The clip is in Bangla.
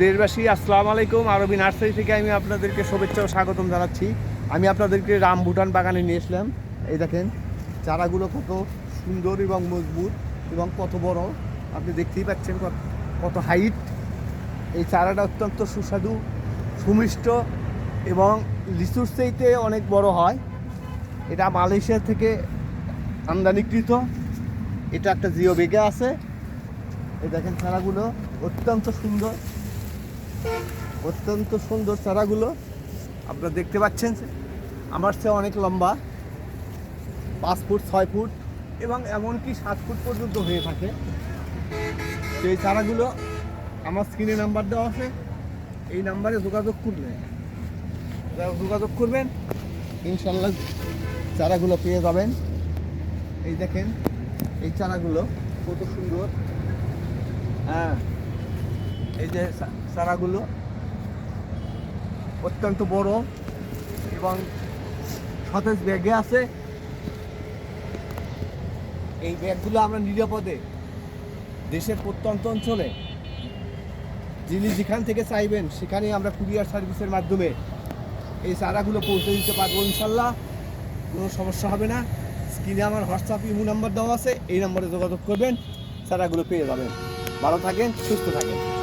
দেশবাসী, আসসালামু আলাইকুম। আরবি নার্সারি থেকে আমি আপনাদেরকে শুভেচ্ছা ও স্বাগতম জানাচ্ছি। আমি আপনাদেরকে রাম ভুটান বাগানে নিয়ে এসলাম। এই দেখেন, চারাগুলো কত সুন্দর এবং মজবুত এবং কত বড়। আপনি দেখতেই পাচ্ছেন কত- হাইট এই চারাটা অত্যন্ত সুস্বাদু, সুমিষ্ট এবং লিচুর চাইতে অনেক বড় হয়। এটা মালয়েশিয়া থেকে আমদানিকৃত। এটা একটা জিও বেগে আছে। এই দেখেন চারাগুলো অত্যন্ত সুন্দর। অত্যন্ত সুন্দর চারাগুলো। আপনারা দেখতে পাচ্ছেন, আমার চেয়ে অনেক লম্বা, পাঁচ ফুট, ছয় ফুট এবং এমনকি সাত ফুট পর্যন্ত হয়ে থাকে। এই চারাগুলো আমার স্ক্রিনে নাম্বার দেওয়া আছে, এই নাম্বারে যোগাযোগ করবেন। যোগাযোগ করবেন, ইনশাল্লাহ চারাগুলো পেয়ে যাবেন। এই দেখেন, এই চারাগুলো কত সুন্দর। হ্যাঁ। এই যে চারাগুলো অত্যন্ত বড় এবং সতেজ ব্যাগে আছে। এই ব্যাগগুলো আমরা নিরাপদে দেশের প্রত্যন্ত অঞ্চলে যিনি যেখান থেকে চাইবেন সেখানে আমরা কুরিয়ার সার্ভিসের মাধ্যমে এই চারাগুলো পৌঁছে দিতে পারব ইনশাল্লাহ। কোনো সমস্যা হবে না। স্ক্রিনে আমার হোয়াটসঅ্যাপ, ইমো নাম্বার দেওয়া আছে। এই নম্বরে যোগাযোগ করবেন। চারাগুলো পেয়ে যাবেন। ভালো থাকেন, সুস্থ থাকেন।